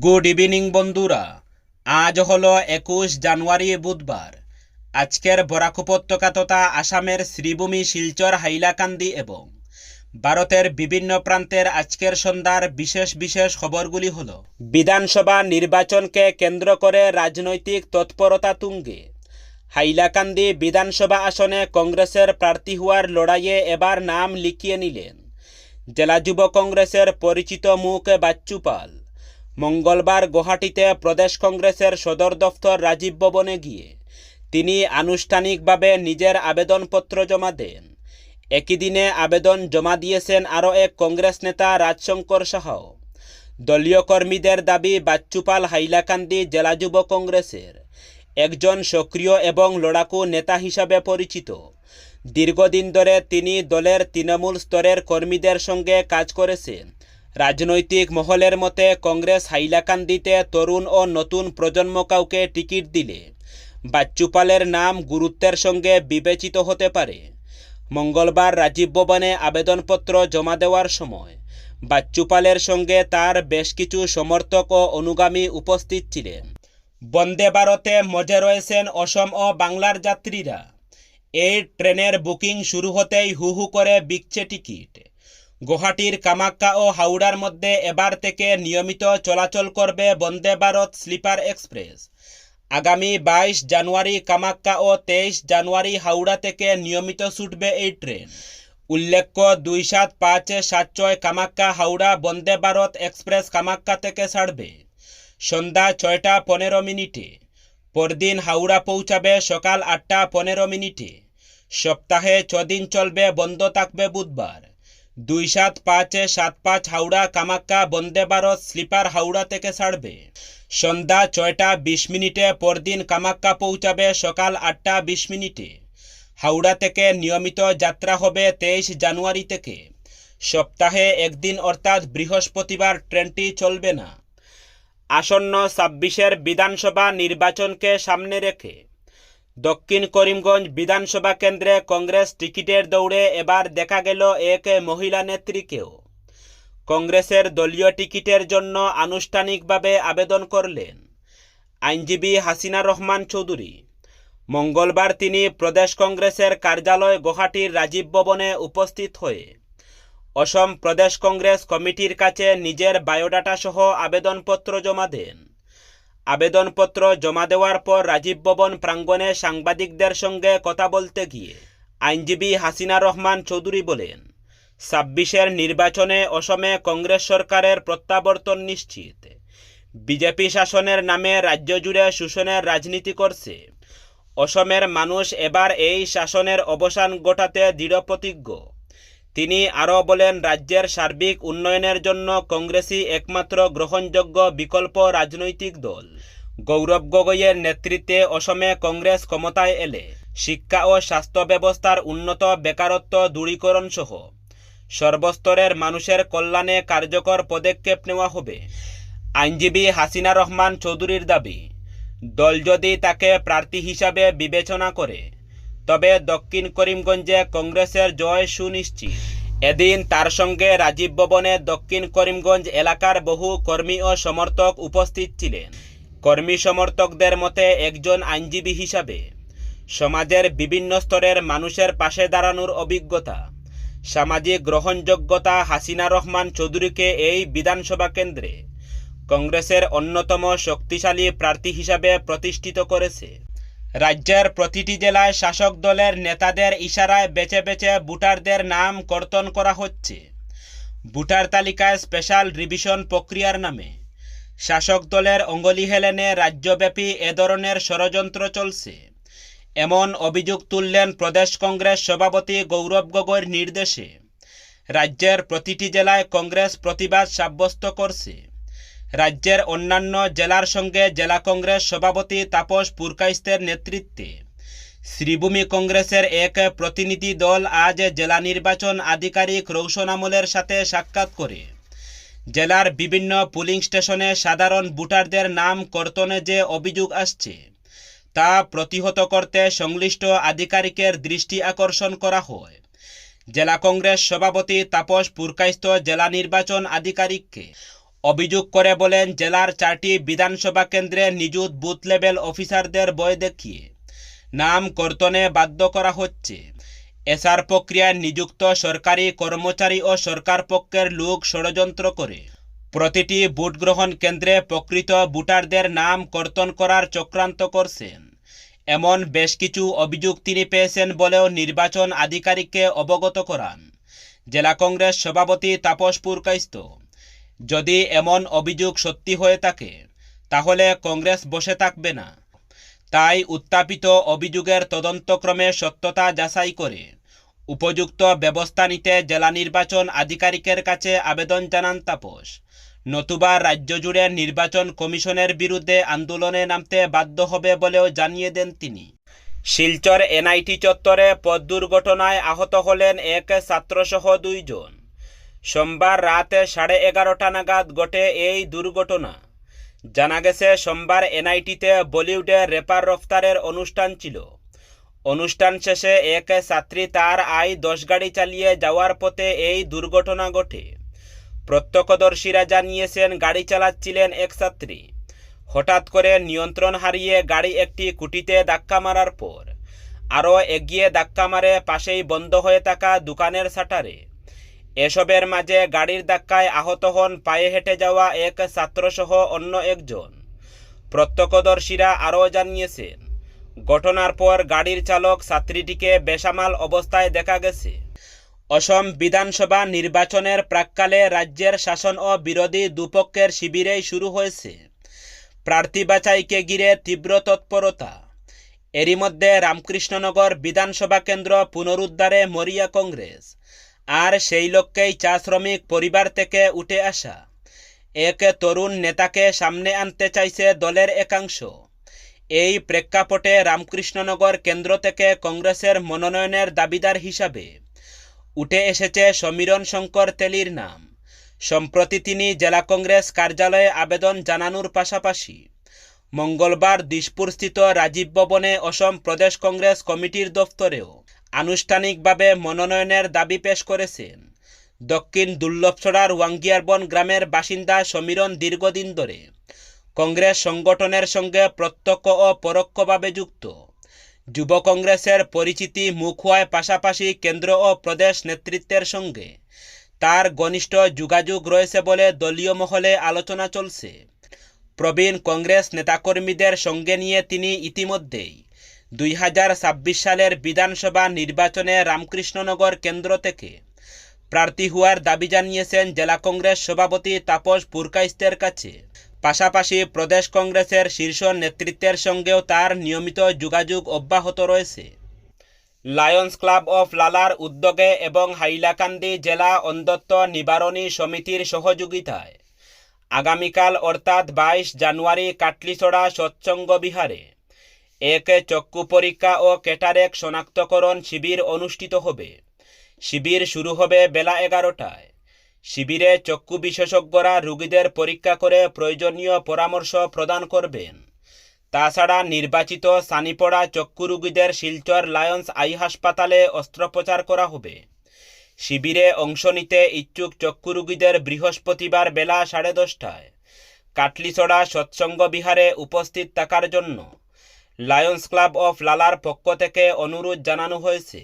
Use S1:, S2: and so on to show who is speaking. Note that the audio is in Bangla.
S1: গুড ইভিনিং বন্ধুরা। আজ হলো একুশ জানুয়ারি, বুধবার। আজকের বরাক উপত্যকা তথা আসামের শ্রীভূমি শিলচর, হাইলাকান্দি এবং ভারতের বিভিন্ন প্রান্তের আজকের সন্ধ্যার বিশেষ বিশেষ খবরগুলি হল, বিধানসভা নির্বাচনকে কেন্দ্র করে রাজনৈতিক তৎপরতা তুঙ্গে। হাইলাকান্দি বিধানসভা আসনে কংগ্রেসের প্রার্থী হওয়ার লড়াইয়ে এবার নাম লিখিয়ে নিলেন। জেলা যুব কংগ্রেসের পরিচিত মুখ বাচ্চু পাল মঙ্গলবার গুয়াহাটিতে প্রদেশ কংগ্রেসের সদর দফতর রাজীব ভবনে গিয়ে তিনি আনুষ্ঠানিকভাবে নিজের আবেদনপত্র জমা দেন। একই দিনে আবেদন জমা দিয়েছেন আরও এক কংগ্রেস নেতা রাজশঙ্কর সাহাও। দলীয় কর্মীদের দাবি, বাচ্চুপাল হাইলাকান্দি জেলা যুব কংগ্রেসের একজন সক্রিয় এবং লড়াকু নেতা হিসাবে পরিচিত। দীর্ঘদিন ধরে তিনি দলের তৃণমূল স্তরের কর্মীদের সঙ্গে কাজ করেছেন। রাজনৈতিক মহলের মতে কংগ্রেস হাইলাকান্দিতে তরুণ ও নতুন প্রজন্ম কাউকে টিকিট দিলে বাচ্চুপালের নাম গুরুত্বের সঙ্গে বিবেচিত হতে পারে। মঙ্গলবার রাজীব ভবনে আবেদনপত্র জমা দেওয়ার সময় বাচ্চুপালের সঙ্গে তার বেশ কিছু সমর্থক ও অনুগামী উপস্থিত ছিলেন। বন্দে ভারতে মজে রয়েছেন অসম ও বাংলার যাত্রীরা। এই ট্রেনের বুকিং শুরু হতেই হু হু করে বিকছে টিকিট। গুয়াহাটির কামাক্কা ও হাওড়ার মধ্যে এবার থেকে নিয়মিত চলাচল করবে বন্দে ভারত স্লিপার এক্সপ্রেস আগামী বাইশ জানুয়ারি কামাক্কা ও তেইশ জানুয়ারি হাওড়া থেকে নিয়মিত ছুটবে এই ট্রেন উল্লেখ্য, দুই সাত পাঁচ সাত ছয় কামাক্কা হাওড়া বন্দে ভারত এক্সপ্রেস কামাক্কা থেকে ছাড়বে। সন্ধ্যা ছয়টা পনেরো মিনিটে। পরদিন হাওড়া পৌঁছাবে সকাল আটটা পনেরো মিনিটে। সপ্তাহে ছদিন চলবে, বন্ধ থাকবে বুধবার। দুই সাত পাঁচ সাত পাঁচ হাওড়া, কামাক্কা, বন্দে ভারত, স্লিপার হাওড়া থেকে ছাড়বে। সন্ধ্যা ছয়টা বিশ মিনিটে পরদিন কামাক্কা পৌঁছাবে সকাল আটটা বিশ মিনিটে। হাওড়া থেকে নিয়মিত যাত্রা হবে তেইশ জানুয়ারি থেকে। সপ্তাহে একদিন অর্থাৎ বৃহস্পতিবার ট্রেনটি চলবে না। আসন্ন ছাব্বিশের বিধানসভা নির্বাচনকে সামনে রেখে দক্ষিণ করিমগঞ্জ বিধানসভা কেন্দ্রে কংগ্রেস টিকিটের দৌড়ে এবার দেখা গেল এক মহিলা নেত্রীকেও। কংগ্রেসের দলীয় টিকিটের জন্য আনুষ্ঠানিকভাবে আবেদন করলেন আইনজীবী হাসিনা রহমান চৌধুরী। মঙ্গলবার তিনি প্রদেশ কংগ্রেসের কার্যালয় গুয়াহাটির রাজীব ভবনে উপস্থিত হয়ে অসম প্রদেশ কংগ্রেস কমিটির কাছে নিজের বায়োডাটা সহ আবেদনপত্র জমা দেন। আবেদনপত্র জমা দেওয়ার পর রাজীব ভবন প্রাঙ্গণে সাংবাদিকদের সঙ্গে কথা বলতে গিয়ে আইনজীবী হাসিনা রহমান চৌধুরী বলেন, ছাব্বিশের নির্বাচনে অসমে কংগ্রেস সরকারের প্রত্যাবর্তন নিশ্চিত। বিজেপি শাসনের নামে রাজ্য জুড়ে শোষণের রাজনীতি করছে। অসমের মানুষ এবার এই শাসনের অবসান ঘটাতে দৃঢ়প্রতিজ্ঞ। তিনি আরও বলেন, রাজ্যের সার্বিক উন্নয়নের জন্য কংগ্রেসই একমাত্র গ্রহণযোগ্য বিকল্প রাজনৈতিক দল। গৌরব গগৈয়ের নেতৃত্বে অসমে কংগ্রেস ক্ষমতায় এলে শিক্ষা ও স্বাস্থ্য ব্যবস্থার উন্নত বেকারত্ব দূরীকরণ সহ সর্বস্তরের মানুষের কল্যাণে কার্যকর পদক্ষেপ নেওয়া হবে। আইনজীবী হাসিনা রহমান চৌধুরীর দাবি, দল যদি তাকে প্রার্থী হিসাবে বিবেচনা করে তবে দক্ষিণ করিমগঞ্জে কংগ্রেসের জয় সুনিশ্চিত। এদিন তার সঙ্গে রাজীব ভবনে দক্ষিণ করিমগঞ্জ এলাকার বহু কর্মী ও সমর্থক উপস্থিত ছিলেন। কর্মী সমর্থকদের মতে একজন আইনজীবী হিসাবে সমাজের বিভিন্ন স্তরের মানুষের পাশে দাঁড়ানোর অভিজ্ঞতা, সামাজিক গ্রহণযোগ্যতা হাসিনা রহমান চৌধুরীকে এই বিধানসভা কেন্দ্রে কংগ্রেসের অন্যতম শক্তিশালী প্রার্থী হিসাবে প্রতিষ্ঠিত করেছে। রাজ্যের প্রতিটি জেলায় শাসক দলের নেতাদের ইশারায় বেছে বেছে ভোটারদের নাম কর্তন করা হচ্ছে। ভোটার তালিকায় স্পেশাল রিভিশন প্রক্রিয়ার নামে। শাসক দলের অঙ্গলি হেলেনে রাজ্যব্যাপী এ ধরনের ষড়যন্ত্র চলছে। এমন অভিযোগ তুললেন প্রদেশ কংগ্রেস সভাপতি গৌরব গগৈর নির্দেশে। রাজ্যের প্রতিটি জেলায় কংগ্রেস প্রতিবাদ সাব্যস্ত করছে। রাজ্যের অন্যান্য জেলার সঙ্গে জেলা কংগ্রেস সভাপতি তাপস পুরকাইস্তের নেতৃত্বে। শ্রীভূমি কংগ্রেসের এক প্রতিনিধি দল আজ জেলা নির্বাচন আধিকারিক রৌশন আমলের সাথে সাক্ষাৎ করে। জেলার বিভিন্ন পুলিং স্টেশনে সাধারণ ভোটারদের নাম কর্তনে যে অভিযোগ আসছে, তা প্রতিহত করতে সংশ্লিষ্ট আধিকারিকের দৃষ্টি আকর্ষণ করা হয়। জেলা কংগ্রেস সভাপতি তাপস পুরকাইস্ত জেলা নির্বাচন আধিকারিককে অভিযোগ করে বলেন, জেলার চারটি বিধানসভা কেন্দ্রে নিযুত বুথ লেভেল অফিসারদের বয় দেখিয়ে নাম কর্তনে বাধ্য করা হচ্ছে। এসআর প্রক্রিয়ায় নিযুক্ত সরকারি কর্মচারী ও সরকার পক্ষের লোক ষড়যন্ত্র করে। প্রতিটি ভোট গ্রহণ কেন্দ্রে প্রকৃত ভোটারদের নাম কর্তন করার চক্রান্ত করছেন। এমন বেশ কিছু অভিযোগ তিনি পেয়েছেন বলেও নির্বাচন আধিকারিককে অবগত করান। জেলা কংগ্রেস সভাপতি তাপস পুরকাইস্ত যদি এমন অভিযোগ সত্যি হয়ে থাকে, তাহলে কংগ্রেস বসে থাকবে না। তাই উত্থাপিত অভিযোগের তদন্তক্রমে সত্যতা যাচাই করে উপযুক্ত ব্যবস্থা নিতে জেলা নির্বাচন আধিকারিকের কাছে আবেদন জানান তাপস। নতুবা রাজ্য জুড়ে নির্বাচন কমিশনের বিরুদ্ধে আন্দোলনে নামতে বাধ্য হবে বলেও জানিয়ে দেন তিনি। শিলচর এনআইটি চত্বরে পথ দুর্ঘটনায় আহত হলেন এক ছাত্রসহ দুইজন। সোমবার রাতে সাড়ে এগারোটা নাগাদ ঘটে এই দুর্ঘটনা। জানা গেছে, সোমবার এনআইটিতে বলিউডের রেপার রফতারের অনুষ্ঠান ছিল। অনুষ্ঠান শেষে এক ছাত্রী তার আয় দশ গাড়ি চালিয়ে যাওয়ার পথে এই দুর্ঘটনা ঘটে। প্রত্যক্ষদর্শীরা জানিয়েছেন, গাড়ি চালাচ্ছিলেন এক ছাত্রী। হঠাৎ করে নিয়ন্ত্রণ হারিয়ে গাড়ি একটি কুটিতে ধাক্কা মারার পর আরও এগিয়ে ধাক্কা মারে পাশেই বন্ধ হয়ে থাকা দোকানের শাটারে। এসবের মাঝে গাড়ির ধাক্কায় আহত হন পায়ে হেঁটে যাওয়া এক ছাত্রসহ অন্য একজন। প্রত্যক্ষদর্শীরা আরও জানিয়েছেন, ঘটনার পর গাড়ির চালক ছাত্রীটিকে বেসামাল অবস্থায় দেখা গেছে। অসম বিধানসভা নির্বাচনের প্রাককালে রাজ্যের শাসন ও বিরোধী দুপক্ষের শিবিরেই শুরু হয়েছে। প্রার্থী বাছাইকে ঘিরে তীব্র তৎপরতা। এরই মধ্যে রামকৃষ্ণনগর বিধানসভা কেন্দ্র পুনরুদ্ধারে মরিয়া কংগ্রেস। আর সেই লক্ষ্যেই চা শ্রমিক পরিবার থেকে উঠে আসা। এক তরুণ নেতাকে সামনে আনতে চাইছে দলের একাংশ। এই প্রেক্ষাপটে রামকৃষ্ণনগর কেন্দ্র থেকে কংগ্রেসের মনোনয়নের দাবিদার হিসাবে উঠে এসেছে সমীরণ শঙ্কর তেলির নাম। সম্প্রতি তিনি জেলা কংগ্রেস কার্যালয়ে আবেদন জানানোর পাশাপাশি মঙ্গলবার দিশপুরস্থিত রাজীব ভবনে অসম প্রদেশ কংগ্রেস কমিটির দফতরেও আনুষ্ঠানিকভাবে মনোনয়নের দাবি পেশ করেছেন। দক্ষিণ দুর্লভছড়ার ওয়াঙ্গিয়ারবন গ্রামের বাসিন্দা সমীরণ দীর্ঘদিন ধরে কংগ্রেস সংগঠনের সঙ্গে প্রত্যক্ষ ও পরোক্ষভাবে যুক্ত। যুব কংগ্রেসের পরিচিতি মুখ হওয়ায় পাশাপাশি কেন্দ্র ও প্রদেশ নেতৃত্বের সঙ্গে তার ঘনিষ্ঠ যোগাযোগ রয়েছে বলে দলীয় মহলে আলোচনা চলছে। প্রবীণ কংগ্রেস নেতাকর্মীদের সঙ্গে নিয়ে তিনি ইতিমধ্যেই দুই হাজার ছাব্বিশ সালের বিধানসভা নির্বাচনে রামকৃষ্ণনগর কেন্দ্র থেকে প্রার্থী হওয়ার দাবি জানিয়েছেন জেলা কংগ্রেস সভাপতি তাপস পুরকাইস্তের কাছে। পাশাপাশি প্রদেশ কংগ্রেসের শীর্ষ নেতৃত্বের সঙ্গেও তার নিয়মিত যোগাযোগ অব্যাহত রয়েছে। লায়ন্স ক্লাব অফ লালার উদ্যোগে এবং হাইলাকান্দি জেলা অন্ধত্ব নিবারণী সমিতির সহযোগিতায় আগামীকাল অর্থাৎ বাইশ জানুয়ারি কাটলিছড়া সৎসঙ্গ বিহারে এক চক্ষু পরীক্ষা ও ক্যাটারেক শনাক্তকরণ শিবির অনুষ্ঠিত হবে। শিবির শুরু হবে বেলা এগারোটায়। শিবিরে চক্ষু বিশেষজ্ঞরা রোগীদের পরীক্ষা করে প্রয়োজনীয় পরামর্শ প্রদান করবেন। তাছাড়া নির্বাচিত সানিপড়া চক্ষু রোগীদের শিলচর লায়ন্স আই হাসপাতালে অস্ত্রোপচার করা হবে। শিবিরে অংশ নিতে ইচ্ছুক চক্ষু রোগীদের বৃহস্পতিবার বেলা সাড়ে দশটায়। কাটলিছড়া সৎসঙ্গ বিহারে উপস্থিত থাকার জন্য লায়ন্স ক্লাব অফ লালার পক্ষ থেকে অনুরোধ জানানো হয়েছে।